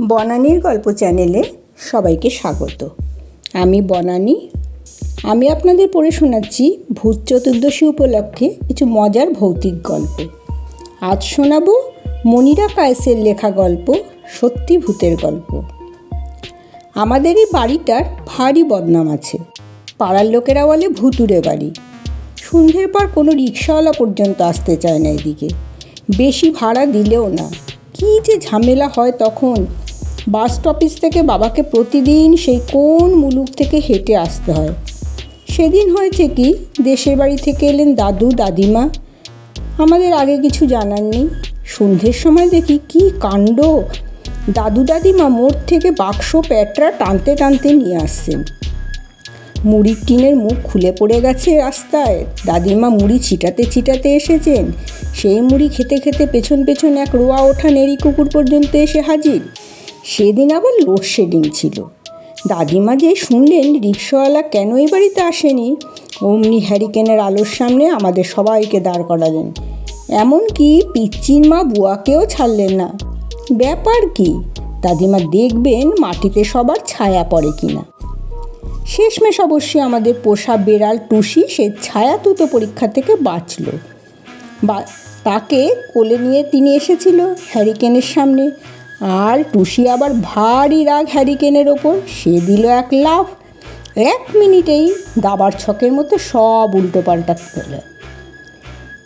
বনানীর গল্প চ্যানেলে সবাইকে স্বাগত। আমি বনানী। আমি আপনাদের পড়ে শোনাচ্ছি ভূত চতুর্দশী উপলক্ষে কিছু মজার ভৌতিক গল্প। আজ শোনাবো মনিরা কায়েসের লেখা গল্প, সত্যি ভূতের গল্প। আমাদের এই বাড়িটার ভারী বদনাম আছে। পাড়ার লোকেরা বলে ভুতুরে বাড়ি। সন্ধ্যের পর কোনো রিক্সাওয়ালা পর্যন্ত আসতে চায় না এদিকে। বেশি ভাড়া দিলেও না। কী যে ঝামেলা হয় তখন। বাস স্টপিস থেকে বাবাকে প্রতিদিন সেই কোন মুলুক থেকে হেঁটে আসতে হয়? সেদিন হয়েছে কি, দেশের বাড়ি থেকে এলেন দাদু, দাদিমা। আমাদের আগে কিছু জানার নেই। সন্ধ্যের সময় দেখি কি কাণ্ড। দাদু, দাদিমা মোড় থেকে বাক্স প্যাটরা টানতে টানতে নিয়ে আসছেন। মুড়ির টিনের মুখ খুলে পড়ে গেছে রাস্তায়। দাদিমা মুড়ি ছিটাতে ছিটাতে এসেছেন। সেই মুড়ি খেতে খেতে পেছন পেছন এক রোয়া ওঠা নেড়ি কুকুর পর্যন্ত এসে হাজির। সেদিন আবার লোডশেডিং ছিল। দাদিমা যে শুনলেন, রিক্সাওয়ালা কেন এই বাড়িতে আসেনি? অমনি হ্যারিকেনের আলোর সামনে আমাদের সবাইকে দাঁড় করালেন। এমনকি পিচ্চির মা বুয়াকেও ছাড়লেন না। ব্যাপার কি? দাদিমা দেখবেন মাটিতে সবার ছায়া পড়ে কিনা। শেষমেশ অবশ্যই আমাদের পোষা বেড়াল টুসি সে ছায়া তুতো পরীক্ষা থেকে বাঁচল। বা, তাকে কোলে নিয়ে তিনি এসেছিল হ্যারিকেনের সামনে। আর টুসি আবার ভারী রাগ হ্যারিকেনের ওপর, সে দিল এক লাফ। এক মিনিটেই দাবার ছকের মতো সব উল্টো পাল্টা ফেলে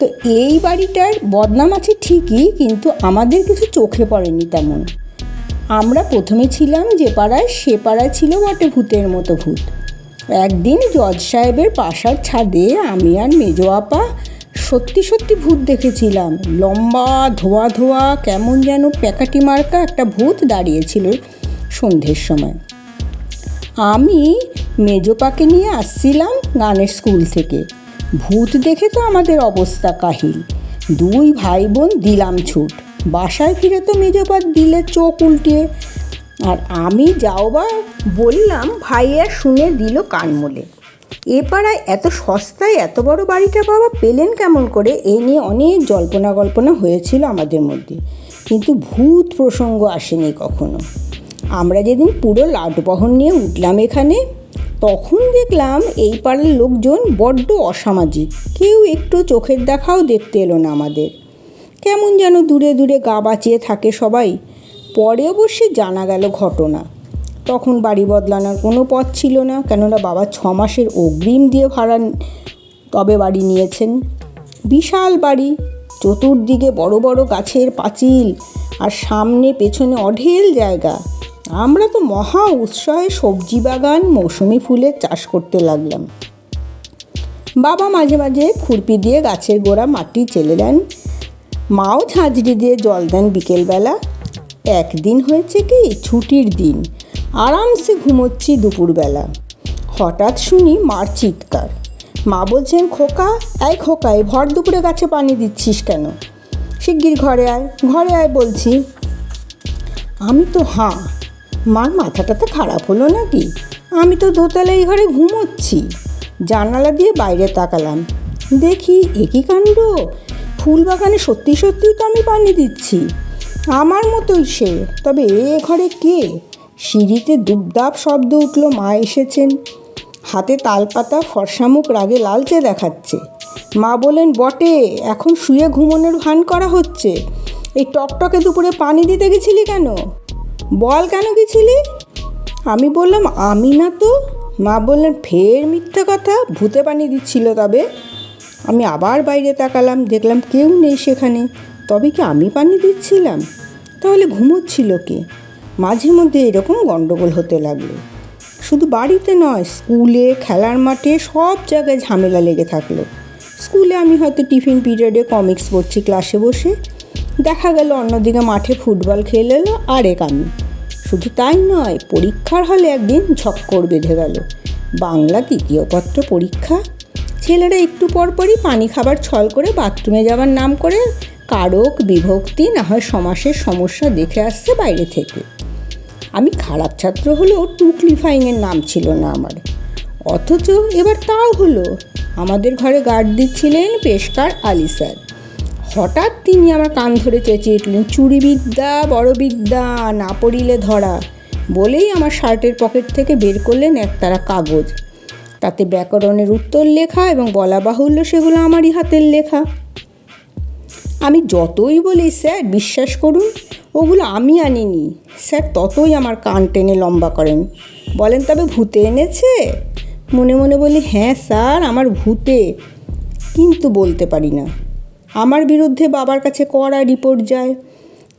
তো এই বাড়িটার বদনাম আছে ঠিকই, কিন্তু আমাদের কিছু চোখে পড়েনি তেমন। আমরা প্রথমে ছিলাম যে পাড়ায়, সে পাড়ায় ছিল বটে ভূতের মতো ভূত। একদিন জজ সাহেবের পাশার ছাদে আমি আর মেজো আপা সত্যি সত্যি ভূত দেখেছিলাম। লম্বা ধোয়া ধোয়া কেমন যেন প্যাকাটি মার্কা একটা ভূত দাঁড়িয়েছিল সন্ধ্যের সময়। আমি মেজোপাকে নিয়ে আসছিলাম গানের স্কুল থেকে। ভূত দেখে তো আমাদের অবস্থা কাহিল। দুই ভাই বোন দিলাম ছুট। বাসায় ফিরে তো মেজোপাত দিলে চোখ উল্টিয়ে আর আমি যাও বা বললাম, ভাইয়া শুনে দিল কান মোলে এ পাড়ায় এত সস্তায় এত বড় বাড়িটা বাবা পেলেন কেমন করে? এ নিয়ে অনেক জল্পনা কল্পনা হয়েছিল আমাদের মধ্যে। কিন্তু ভূত প্রসঙ্গ আসেনি কখনো। আমরা যেদিন পুরো লাটবহন নিয়ে উঠলাম এখানে, তখন দেখলাম এই পাড়ার লোকজন বড্ড অসামাজিক। কেউ একটু চোখের দেখাও দেখতে এলো না আমাদের। কেমন যেন দূরে দূরে গা বাঁচিয়ে থাকে সবাই। পরে অবশ্যই জানা গেল ঘটনা। তখন বাড়ি বদলানোর কোনো পথ ছিল না, কেননা বাবা ছ মাসের অগ্রিম দিয়ে ভাড়া তবে বাড়ি নিয়েছেন। বিশাল বাড়ি, চতুর্দিকে বড় বড় গাছের পাঁচিল আর সামনে পেছনে অঢেল জায়গা। আমরা তো মহা উৎসাহে সবজি বাগান, মৌসুমি ফুলের চাষ করতে লাগলাম। বাবা মাঝে মাঝে খুরপি দিয়ে গাছের গোড়া মাটি চেলে দেন। মাও ঝাঁঝরি দিয়ে জল দেন বিকেলবেলা। একদিন হয়েছে কি, ছুটির দিন। আরামসে ঘুমোচ্ছি দুপুরবেলা। হঠাৎ শুনি মার চিৎকার। মা বলছেন, খোকা, এই খোকা, এই ভর দুপুরে গাছে পানি দিচ্ছিস কেন? শিগগির ঘরে আয় ঘরে আয় বলছি। আমি তো, হাঁ, মার মাথাটা তো খারাপ হলো নাকি? আমি তো দোতলা এই ঘরে ঘুমোচ্ছি। জানালা দিয়ে বাইরে তাকালাম। দেখি একই কাণ্ড? ফুল বাগানে সত্যি সত্যিই তো আমি পানি দিচ্ছি। আমার মতোই সে, তবে এ ঘরে কে? সিঁড়িতে দুবদাব শব্দ উঠল, মা এসেছেন। হাতে তালপাতা, ফর্সামুখ রাগে লালচে দেখাচ্ছে। মা বলেন বটে, এখন শুয়ে ঘুমোনোর ভান করা হচ্ছে। এই টকটকে দুপুরে পানি দিতে গেছিলি কেন? বল কেন গেছিলি? আমি বললাম, আমি না তো। মা বললেন, ফের মিথ্যে কথা, ভূতে পানি দিচ্ছিল তবে। আমি আবার বাইরে তাকালাম, দেখলাম কেউ নেই সেখানে। তবে কি আমি পানি দিচ্ছিলাম? তাহলে ঘুমোচ্ছিল কে? মাঝে মধ্যে এরকম গণ্ডগোল হতে লাগল। শুধু বাড়িতে নয়, স্কুলে, খেলার মাঠে সব জায়গায় ঝামেলা লেগে থাকল। স্কুলে আমি হয়তো টিফিন পিরিয়ডে কমিক্স পড়ছি ক্লাসে বসে। দেখা গেল অন্যদিকে মাঠে ফুটবল খেলে এলো আরেক আমি। শুধু তাই নয়, পরীক্ষার হলে একদিন ঝক্কর বেঁধে গেল। বাংলা তৃতীয় পত্র পরীক্ষা। ছেলেরা একটু পরপরই পানি খাবার ছল করে বাথরুমে যাওয়ার নাম করে কারক, বিভক্তি, না হয় সমাসের সমস্যা দেখে আসছে বাইরে থেকে। আমি খারাপ ছাত্র হলেও টুকলিফাইংয়ের নাম ছিল না আমার। অথচ এবার তাও হলো। আমাদের ঘরে গার্ড দিচ্ছিলেন পেশকার আলি স্যার। হঠাৎ তিনি আমার কান ধরে চেঁচিয়ে উঠলেন চুরি বিদ্যা, বড় বিদ্যা, না পড়িলে ধরা। বলেই আমার শার্টের পকেট থেকে বের করলেন একতারা কাগজ। তাতে ব্যাকরণের উত্তর লেখা এবং বলা বাহুল্য সেগুলো আমারই হাতের লেখা। আমি যতই বলি, স্যার, বিশ্বাস করুন ওগুলো আমি আনিনি। স্যার, ততই আমার কান টেনে লম্বা করেন। বলেন, তবে ভূতে এনেছে? মনে মনে বলি হ্যাঁ স্যার, আমার ভূতে। কিন্তু বলতে পারি না। আমার বিরুদ্ধে বাবার কাছে কড়া রিপোর্ট যায়।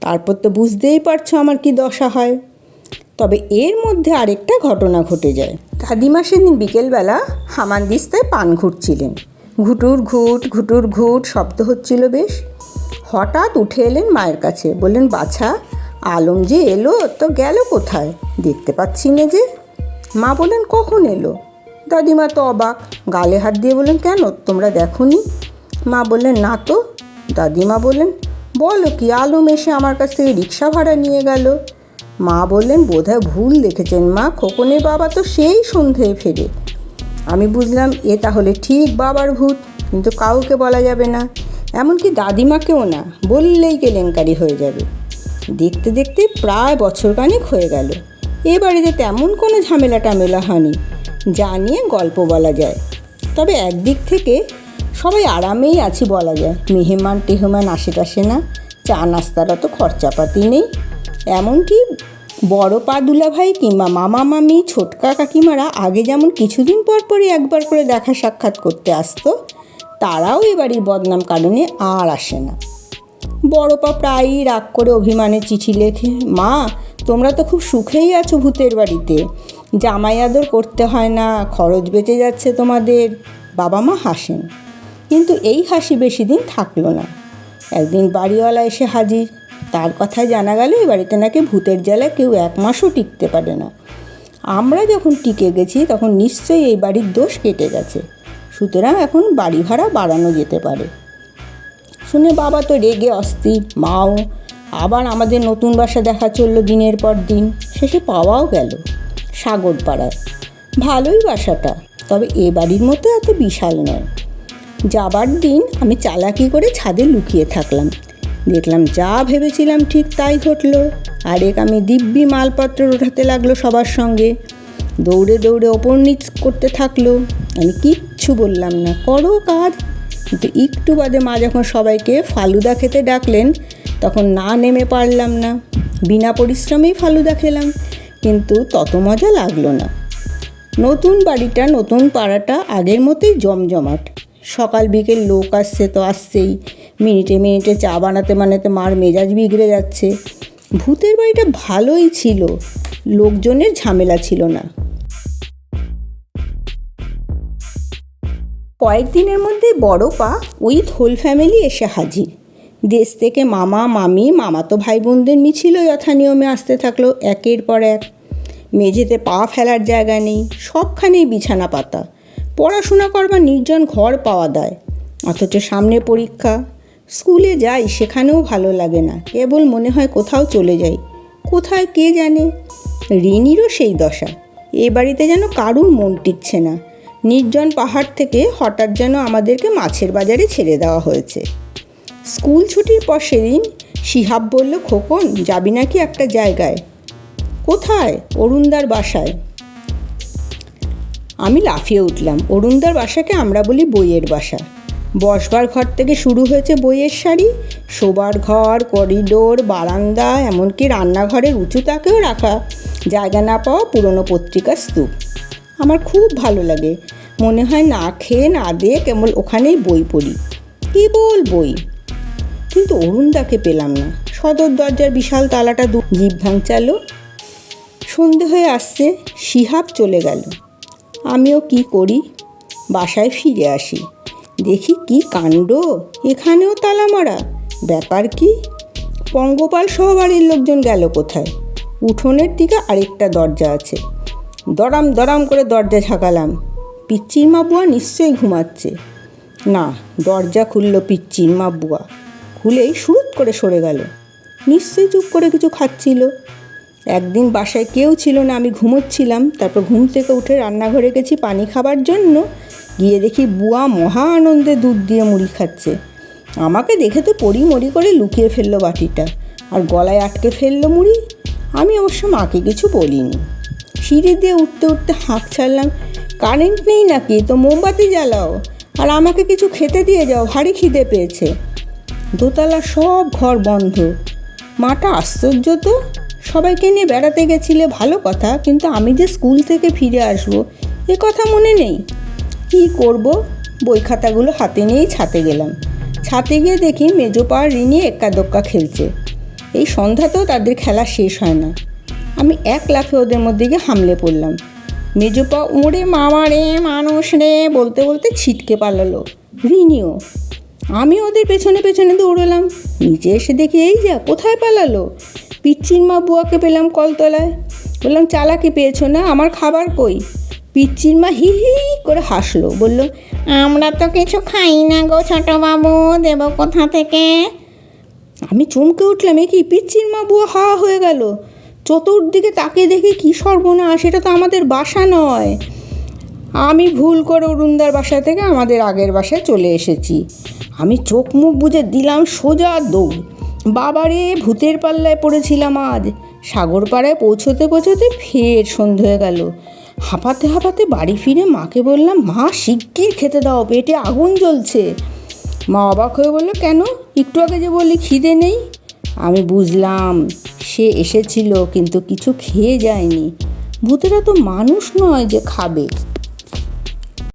তারপর তো বুঝতেই পারছ আমার কি দশা হয়। তবে এর মধ্যে আরেকটা ঘটনা ঘটে যায়। দাদিমা সেদিন বিকেলবেলা হামানদিস্তায় পান ঘুরছিলেন। ঘুটুর ঘুট ঘুটুর ঘুট, শব্দ হচ্ছিল বেশ। হঠাৎ উঠে এলেন মায়ের কাছে। বললেন, বাছা, আলম যে এলো, তো গেল কোথায়? দেখতে পাচ্ছি না যে। মা বললেন, কখন এলো? দাদিমা তো অবাক, গালে হাত দিয়ে বললেন, কেন? তোমরা দেখোনি? মা বললেন, না তো। দাদিমা বললেন, বলো কি, আলম এসে আমার কাছ থেকে রিক্সা ভাড়া নিয়ে গেল। মা বললেন, বোধহয় ভুল দেখেছেন মা খোকনের বাবা তো সেই সন্ধ্যেয় ফেরে। আমি বুঝলাম, এ তাহলে ঠিক বাবার ভূত, কিন্তু কাউকে বলা যাবে না। এমনকি দাদিমাকেও না, বললেই কেলেঙ্কারি হয়ে যাবে। দেখতে দেখতে প্রায় বছর খানেক হয়ে গেল। এ বাড়িতে তেমন কোনো ঝামেলা টামেলা হয়নি, যা নিয়ে গল্প বলা যায়। তবে একদিক থেকে সবাই আরামেই আছি বলা যায়। মেহমান টেহমান টাসে না, চা নাস্তার অত খরচাপাতি নেই। এমনকি বড় পা দুলা ভাই কিংবা মামা মামি, ছোটকা কাকিমারা আগে যেমন কিছুদিন পর পরই একবার করে দেখা সাক্ষাৎ করতে আসতো তারাও এ বাড়ির বদনাম কারণে আর আসে না। বড় পা প্রায়ই রাগ করে অভিমানে চিঠি লেখে, মা, তোমরা তো খুব সুখেই আছো ভূতের বাড়িতে। জামাই আদর করতে হয় না, খরচ বেঁচে যাচ্ছে তোমাদের। বাবা মা হাসেন। কিন্তু এই হাসি বেশি দিন থাকল না। একদিন বাড়িওয়ালা এসে হাজির। তার কথায় জানা গেল এই বাড়িতে নাকি ভূতের জ্বালা কেউ এক মাসও টিকতে পারে না। আমরা যখন টিকে গেছি, তখন নিশ্চয়ই এই বাড়ির দোষ কেটে গেছে। সুতরাং এখন বাড়ি ভাড়া বাড়ানো যেতে পারে। শুনে বাবা তো রেগে অস্থির। মাও, আবার আমাদের নতুন বাসা দেখা চলল দিনের পর দিন। শেষে পাওয়াও গেল সাগরপাড়ায়। ভালোই বাসাটা, তবে এ বাড়ির মতো এত বিশাল নয়। যাবার দিন আমি চালাকি করে ছাদে লুকিয়ে থাকলাম। দেখলাম যা ভেবেছিলাম ঠিক তাই ঘটলো। আরেক আমি দিব্যি মালপত্র ওঠাতে লাগল সবার সঙ্গে। দৌড়ে দৌড়ে ওপর নিচ করতে থাকল। আমি কিচ্ছু বললাম না। করো কাজ। কিন্তু একটু বাদে মা যখন সবাইকে ফালুদা খেতে ডাকলেন, তখন না নেমে পারলাম না। বিনা পরিশ্রমেই ফালুদা খেলাম। কিন্তু তত মজা লাগল না। নতুন বাড়িটা, নতুন পাড়াটা আগের মতোই জমজমাট। সকাল বিকেল লোক আসছে তো আসছেই। মিনিটে মিনিটে চা বানাতে বানাতে মার মেজাজ বিগড়ে যাচ্ছে। ভূতের বাড়িটা ভালোই ছিল। লোকজনের ঝামেলা ছিল না। কয়েকদিনের মধ্যে বড় পা উইথ হোল ফ্যামিলি এসে হাজির। দেশ থেকে মামা, মামি, মামাতো ভাই বোনদের মিছিলও যথানিয়মে আসতে থাকল একের পর এক। মেঝেতে পা ফেলার জায়গা নেই, সবখানেই বিছানা পাতা পড়াশোনা করবার নির্জন ঘর পাওয়া দেয়, অথচ সামনে পরীক্ষা। স্কুলে যাই সেখানেও ভালো লাগে না, কেবল মনে হয় কোথাও চলে যাই। কোথায় কে জানে? ঋণীরও সেই দশা। এ বাড়িতে যেন কারুর মন টিকছে না। নির্জন পাহাড় থেকে হঠাৎ যেন আমাদেরকে মাছের বাজারে ছেড়ে দেওয়া হয়েছে। স্কুল ছুটির পর সেদিন শিহাব বলল, খোকন, যাবি নাকি একটা জায়গায়? কোথায়? অরুণদার বাসায়। আমি লাফিয়ে উঠলাম। অরুণদার বাসাকে আমরা বলি বইয়ের বাসা। বসবার ঘর থেকে শুরু হয়েছে বইয়ের শাড়ি শোবার ঘর, করিডোর, বারান্দা, এমনকি রান্নাঘরের উঁচু তাকেও রাখা। জায়গা না পাওয়া পুরনো পত্রিকার স্তূপ। আমার খুব ভালো লাগে। মনে হয় না খেয়ে না দিয়ে কেবল ওখানেই বই পড়ি। কেবল বই? কিন্তু অরুণদাকে পেলাম না। সদর দরজার বিশাল তালাটা দু জিভ ভাঙচালো। সন্ধে হয়ে আসছে, শিহাব চলে গেল। আমিও কি করি? বাসায় ফিরে আসি। দেখি কি কাণ্ড। এখানেও তালা মারা। ব্যাপার কি? পঙ্গপাল সহ বাড়ির লোকজন গেল কোথায়? উঠোনের দিকে আরেকটা দরজা আছে। দরাম দরাম করে দরজা ঝাঁকালাম পিচ্চির মা বুয়া নিশ্চয়ই ঘুমাচ্ছে। না, দরজা খুলল পিচ্চির মা বুয়া খুলেই সুরুত করে সরে গেল। নিশ্চয়ই চুপ করে কিছু খাচ্ছিল। একদিন বাসায় কেউ ছিল না, আমি ঘুমোচ্ছিলাম। তারপর ঘুম থেকে উঠে রান্নাঘরে গেছি পানি খাবার জন্য। গিয়ে দেখি বুয়া মহা আনন্দে দুধ দিয়ে মুড়ি খাচ্ছে। আমাকে দেখে তো পড়ি মরি করে লুকিয়ে ফেলল বাটিটা। আর গলায় আটকে ফেলল মুড়ি। আমি অবশ্য মাকে কিছু বলিনি। সিঁড়ি দিয়ে উঠতে উঠতে হাঁক ছাড়লাম। কারেন্ট নেই নাকি? তো মোমবাতি জ্বালাও। আর আমাকে কিছু খেতে দিয়ে যাও, ভারী খিদে পেয়েছে। দোতলা সব ঘর বন্ধ। মাটা আশ্চর্য তো। সবাইকে নিয়ে বেড়াতে গেছিলে, ভালো কথা। কিন্তু আমি যে স্কুল থেকে ফিরে আসব, এ কথা মনে নেই। কী করব? বই খাতাগুলো হাতে নিয়েই ছাতে গেলাম। ছাতে গিয়ে দেখি মেজোপা রিনি এক্কা দোক্কা খেলছে। এই সন্ধ্যাতেও তাদের খেলা শেষ হয় না। আমি এক লাফে ওদের মধ্যে গিয়ে হামলে পড়লাম। মেজোপা ওরে মামা রে, মানুষ রে, বলতে বলতে ছিটকে পালালো। রিনিও, আমি ওদের পেছনে পেছনে দৌড়লাম। নিচে এসে দেখি এই যা, কোথায় পালালো? পিচ্চির মা বুয়াকে পেলাম কলতলায়। বললাম, চালাকি পেয়েছ না? আমার খাবার কই? পিচ্চির মা হি হি করে হাসলো, বলল, আমরা তো কিছু খাই না গো ছোট বাবু, দেব কোথা থেকে? আমি চমকে উঠলাম, এ কি পিচ্চির মা বুয়া হা হয়ে গেল। চতুর্দিকে তাকিয়ে দেখি কী সর্বনাশ, এটা তো আমাদের বাসা নয়। আমি ভুল করে অরুণদার বাসা থেকে আমাদের আগের বাসায় চলে এসেছি। আমি চোখ মুখ বুজে দিলাম সোজা দৌড়। বাবারে, ভূতের পাল্লায় পড়েছিলাম আজ। সাগরপাড়ায় পৌঁছতে পৌঁছতে ফের সন্ধে হয়ে গেল। হাঁপাতে হাঁপাতে বাড়ি ফিরে মাকে বললাম, মা, শিগগির খেতে দাও, পেটে আগুন জ্বলছে। মা অবাক হয়ে বলল, কেন? একটু আগে যে বললি, খিদে নেই? আমি বুঝলাম সে এসেছিল কিন্তু কিছু খেয়ে যায়নি। ভূতেরা তো মানুষ নয় যে খাবে।